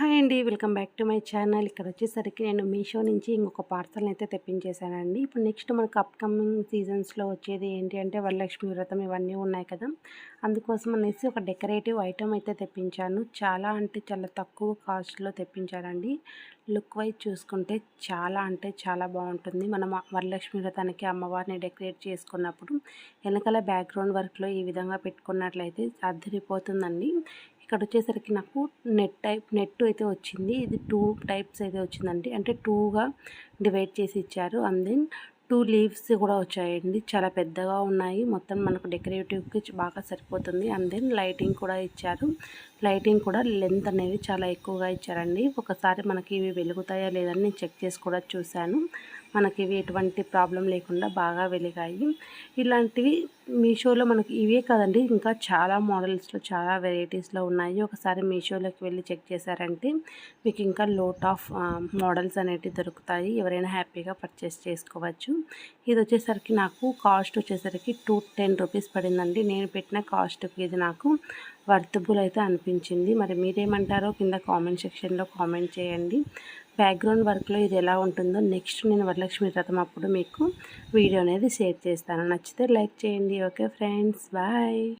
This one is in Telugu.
హాయ్ అండి welcome back to my channel. ఇక్కడ వచ్చేసరికి నేను మీషో నుంచి ఇంకొక పార్సల్ని అయితే తెప్పించేశానండి. ఇప్పుడు నెక్స్ట్ మనకు అప్కమింగ్ సీజన్స్లో వచ్చేది ఏంటి అంటే వరలక్ష్మి వ్రతం ఇవన్నీ ఉన్నాయి కదా. అందుకోసం అనేసి ఒక డెకరేటివ్ ఐటమ్ అయితే తెప్పించాను. చాలా అంటే చాలా తక్కువ కాస్ట్లో తెప్పించానండి. లుక్ వైజ్ చూసుకుంటే చాలా అంటే చాలా బాగుంటుంది. మనం వరలక్ష్మి వ్రతానికి అమ్మవారిని డెకరేట్ చేసుకున్నప్పుడు వెనకాల బ్యాక్గ్రౌండ్ వర్క్లో ఈ విధంగా పెట్టుకున్నట్లయితే అద్దరిపోతుందండి. ఇక్కడ వచ్చేసరికి నాకు నెట్ టైప్ నెట్ అయితే వచ్చింది. ఇది టూ టైప్స్ అయితే వచ్చిందండి. అంటే టూగా డివైడ్ చేసి ఇచ్చారు. అండ్ దెన్ టూ లీవ్స్ కూడా వచ్చాయండి. చాలా పెద్దగా ఉన్నాయి. మొత్తం మనకు డెకరేటివ్కి బాగా సరిపోతుంది. అండ్ దెన్ లైటింగ్ కూడా ఇచ్చారు. లైటింగ్ కూడా లెంత్ అనేది చాలా ఎక్కువగా ఇచ్చారండి. ఒకసారి మనకి ఇవి వెలుగుతాయా లేదని నేను చెక్ చేసి కూడా చూశాను. మనకి ఇవి ఎటువంటి ప్రాబ్లం లేకుండా బాగా వెలిగాయి. ఇలాంటివి మీషోలో మనకి ఇవే కాదండి. ఇంకా చాలా మోడల్స్లో చాలా వెరైటీస్లో ఉన్నాయి. ఒకసారి మీషోలోకి వెళ్ళి చెక్ చేశారంటే మీకు ఇంకా లోట్ ఆఫ్ మోడల్స్ అనేటివి దొరుకుతాయి. ఎవరైనా హ్యాపీగా పర్చేస్ చేసుకోవచ్చు. ఇది వచ్చేసరికి నాకు కాస్ట్ వచ్చేసరికి టూ టెన్ రూపీస్ పడిందండి. నేను పెట్టిన కాస్ట్కి ఇది నాకు వర్తబుల్ అయితే అనిపించింది. మరి మీరేమంటారో కింద కామెంట్ సెక్షన్లో కామెంట్ చేయండి. బ్యాక్గ్రౌండ్ వర్క్లో ఇది ఎలా ఉంటుందో నెక్స్ట్ నేను వరలక్ష్మి వ్రతం అప్పుడు మీకు వీడియో అనేది షేర్ చేస్తాను. నచ్చితే లైక్ చేయండి. Okay friends. బాయ్.